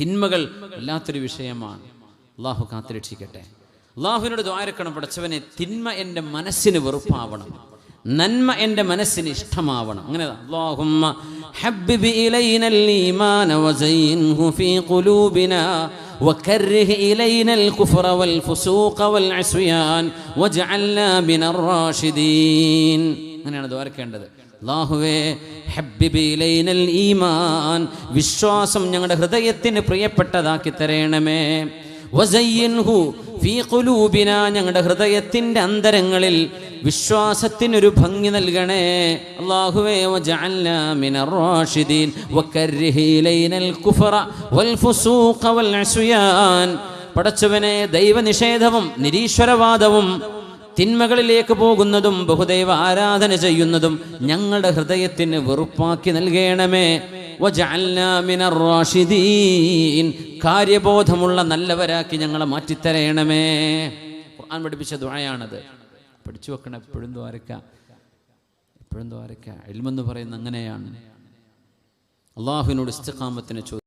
തിന്മകൾ വല്ലാത്തൊരു വിഷയമാണ് അള്ളാഹു കാത്തുരക്ഷിക്കട്ടെ അള്ളാഹുവിനോട് ദ്വാരക്കണം പടച്ചവനെ തിന്മ എൻ്റെ മനസ്സിന് വെറുപ്പാവണം നന്മ എൻ്റെ മനസ്സിന് ഇഷ്ടമാവണം അങ്ങനെ അല്ലാഹുമ്മ ഹബ്ബിബ് ഇലൈനൽ ഈമാന വസയ്യിൻഹു ഫീ ഖുലൂബിനാ وكره إلينا الكفر والفسوق والعصيان واجعلنا من الراشدين അങ്ങനെയാണ് ദ്വാരക്കേണ്ടത് അള്ളാഹുവേ ഈമാൻ. വിശ്വാസം ഞങ്ങളുടെ ഹൃദയത്തിന് പ്രിയപ്പെട്ടതാക്കി തരേണമേ. വസയ്യിൻഹു ഫീ ഖുലൂബിന ഞങ്ങളുടെ ഹൃദയത്തിന്റെ അന്തരങ്ങളിൽ വിശ്വാസത്തിനൊരു ഭംഗി നൽകണേ. അള്ളാഹുവേ റാഷിദീൻ. കുഫറ വൽ വൽ പടച്ചവനെ ദൈവനിഷേധവും നിരീശ്വരവാദവും തിന്മകളിലേക്ക് പോകുന്നതും ബഹുദൈവ ആരാധന ചെയ്യുന്നതും ഞങ്ങളുടെ ഹൃദയത്തിന് വെറുപ്പാക്കി നൽകണമേ. കാര്യബോധമുള്ള നല്ലവരാക്കി ഞങ്ങളെ മാറ്റിത്തരയണമേ. ഖുർആൻ പഠിപ്പിച്ച ദുഴയാണത് പഠിച്ചു വെക്കണം എപ്പോഴും ദ്വാരക്ക. എപ്പോഴും ദ്വാരക്ക. എൽമെന്ന് പറയുന്ന അങ്ങനെയാണ്. അള്ളാഹുവിനോട് ഇസ്തിഖാമത്തിന് ചോദിച്ചു